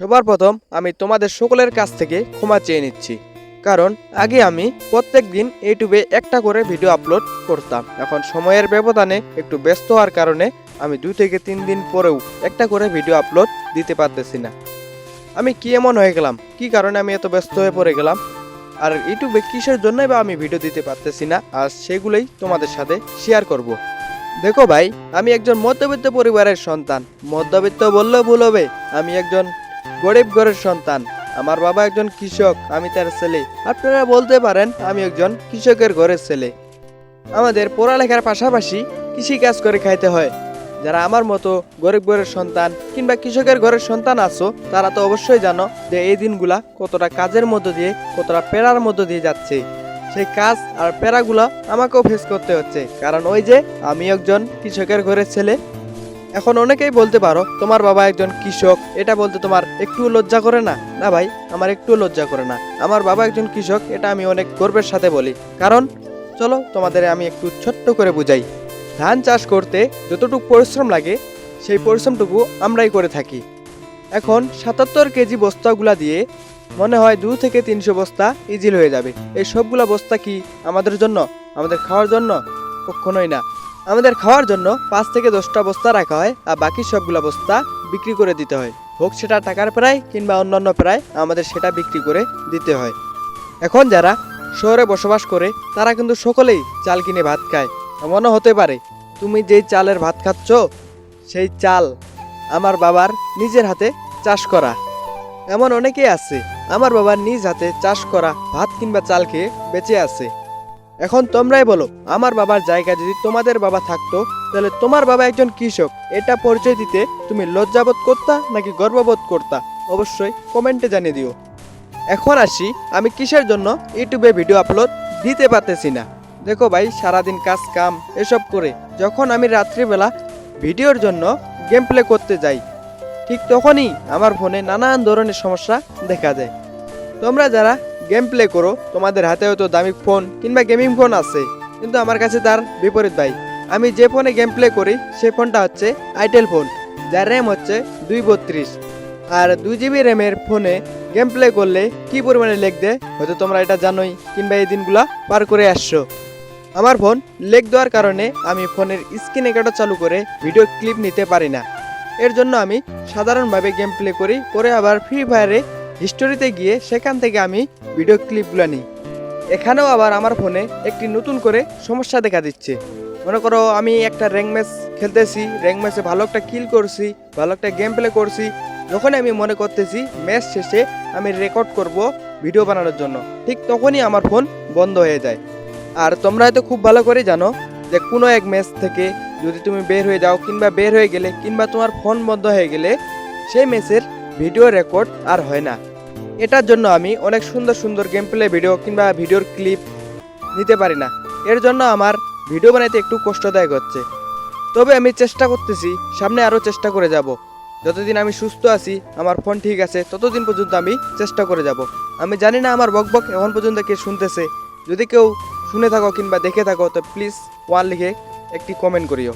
সবার প্রথম আমি তোমাদের সকলের কাছ থেকে ক্ষমা চেয়ে নিচ্ছি। কারণ আগে আমি প্রত্যেক দিন ইউটিউবে একটা করে ভিডিও আপলোড করতাম। এখন সময়ের ব্যবধানে একটু ব্যস্ত হওয়ার কারণে আমি দুই থেকে তিন দিন পরেও একটা করে ভিডিও আপলোড দিতে পারতেছি না। আমি কি এমন হয়ে গেলাম? কি কারণে আমি এত ব্যস্ত হয়ে পড়ে গেলাম? আর ইউটিউবে কিসের জন্যই বা আমি ভিডিও দিতে পারতেছি না? আর সেগুলোই তোমাদের সাথে শেয়ার করব। দেখো ভাই, আমি একজন মধ্যবিত্ত পরিবারের সন্তান। মধ্যবিত্ত বললেও ভুল হবে। আমি একজন গরিব ঘরের সন্তান। আমার বাবা একজন কৃষক, আমি তার ছেলে। আপনারা বলতে পারেন, আমি একজন কৃষকের ঘরের ছেলে। আমাদের পড়ালেখার পাশাপাশি কৃষি কাজ করে খাইতে হয়। যারা আমার মতো গরিব ঘরের সন্তান কিংবা কৃষকের ঘরের সন্তান আছো, তারা তো অবশ্যই জানো যে এই দিনগুলা কতটা কাজের মধ্য দিয়ে, কতটা পেরার মধ্য দিয়ে যাচ্ছে। সেই কাজ আর প্যারাগুলো আমাকেও ফেস করতে হচ্ছে। কারণ ওই যে, আমি একজন কৃষকের ঘরের ছেলে এখন অনেকেই বলতে পারো, তোমার বাবা একজন কৃষক, এটা বলতে তোমার একটু লজ্জা করে না? না ভাই, আমার একটু লজ্জা করে না। আমার বাবা একজন কৃষক, এটা আমি অনেক গর্বের সাথে বলি। কারণ, চলো তোমাদের আমি একটু ছোট্ট করে বুঝাই। ধান চাষ করতে যতটুকু পরিশ্রম লাগে, সেই পরিশ্রমটুকু আমরাই করে থাকি। এখন সাতাত্তর কেজি বস্তাগুলা দিয়ে মনে হয় দু থেকে তিনশো বস্তা ইজিল হয়ে যাবে। এই সবগুলা বস্তা কি আমাদের জন্য, আমাদের খাওয়ার জন্য? কখনোই না। আমাদের খাওয়ার জন্য পাঁচ থেকে দশটা বস্তা রাখা হয় আর বাকি সবগুলো বস্তা বিক্রি করে দিতে হয়। হোক সেটা টাকার প্রায় কিংবা অন্যান্য প্রায় আমাদের সেটা বিক্রি করে দিতে হয়। এখন যারা শহরে বসবাস করে, তারা কিন্তু সকলেই চাল কিনে ভাত খায়। এমনও হতে পারে, তুমি যেই চালের ভাত খাচ্ছ, সেই চাল আমার বাবার নিজের হাতে চাষ করা। এমন অনেকেই আছে, আমার বাবার নিজ হাতে চাষ করা ভাত কিংবা চাল খেয়ে বেঁচে আছে। এখন তোমরাই বলো, আমার বাবার জায়গা যদি তোমাদের বাবা থাকতো, তাহলে তোমার বাবা একজন কৃষক। এটা পরিচয় দিতে তুমি লজ্জাবোধ করতা নাকি গর্ববোধ করতা? অবশ্যই কমেন্টে জানিয়ে দিও। এখন আসি, আমি কিসের জন্য ইউটিউবে ভিডিও আপলোড দিতে পারতেছি না। দেখো ভাই, সারাদিন কাজ, কাম, এসব করে যখন আমি রাত্রিবেলা ভিডিওর জন্য গেম প্লে করতে যাই, ঠিক তখনই আমার ফোনে নানান ধরনের সমস্যা দেখা যায় তোমরা যারা গেম প্লে করো, তোমাদের হাতে হয়তো দামি ফোন কিংবা গেমিং ফোন আছে, কিন্তু আমার কাছে তার বিপরীত ভাই। আমি যে ফোনে গেম প্লে করি সেই ফোনটা হচ্ছে আইটেল ফোন যার র্যাম হচ্ছে দুই বত্রিশ। আর দুই জিবি র্যামের ফোনে গেম প্লে করলে কি পরিমাণে লেগ দেয়, হয়তো তোমরা এটা জানোই, কিংবা এই দিনগুলা পার করে আসছো। আমার ফোন লেগ দেওয়ার কারণে আমি ফোনের স্ক্রিন রেকর্ডার চালু করে ভিডিও ক্লিপ নিতে পারি না। এর জন্য আমি সাধারণভাবে গেম প্লে করি, করে আবার ফ্রি ফায়ারে হিস্টোরিতে গিয়ে সেখান থেকে আমি ভিডিও ক্লিপগুলো নিই। এখানেও আবার আমার ফোনে একটি নতুন করে সমস্যা দেখা দিচ্ছে। মনে করো আমি একটা র্যাঙ্ক ম্যাচ খেলতেছি র্যাঙ্ক ম্যাচে ভালো একটা কিল করছি, ভালো একটা গেম প্লে করছি যখন আমি মনে করতেছি ম্যাচ শেষে আমি রেকর্ড করব ভিডিও বানানোর জন্য, ঠিক তখনই আমার ফোন বন্ধ হয়ে যায়। আর তোমরা হয়তো খুব ভালো করে জানো যে কোনো এক ম্যাচ থেকে যদি তুমি বের হয়ে যাও কিংবা বের হয়ে গেলে কিংবা তোমার ফোন বন্ধ হয়ে গেলে সেই ম্যাচের ভিডিও রেকর্ড আর হয় না। এটার জন্য আমি অনেক সুন্দর সুন্দর গেম প্লে ভিডিও কিংবা ভিডিওর ক্লিপ নিতে পারি না। এর জন্য আমার ভিডিও বানাইতে একটু কষ্টদায়ক হচ্ছে। তবে আমি চেষ্টা করতেছি, সামনে আরও চেষ্টা করে যাব। যতদিন আমি সুস্থ আছি, আমার ফোন ঠিক আছে, ততদিন পর্যন্ত আমি চেষ্টা করে যাব। আমি জানি না আমার বক বক এখন পর্যন্ত কে শুনতেছে। যদি কেউ শুনে থাকো কিংবা দেখে থাকো, তো প্লিজ ওয়ান লিখে একটি কমেন্ট করিও।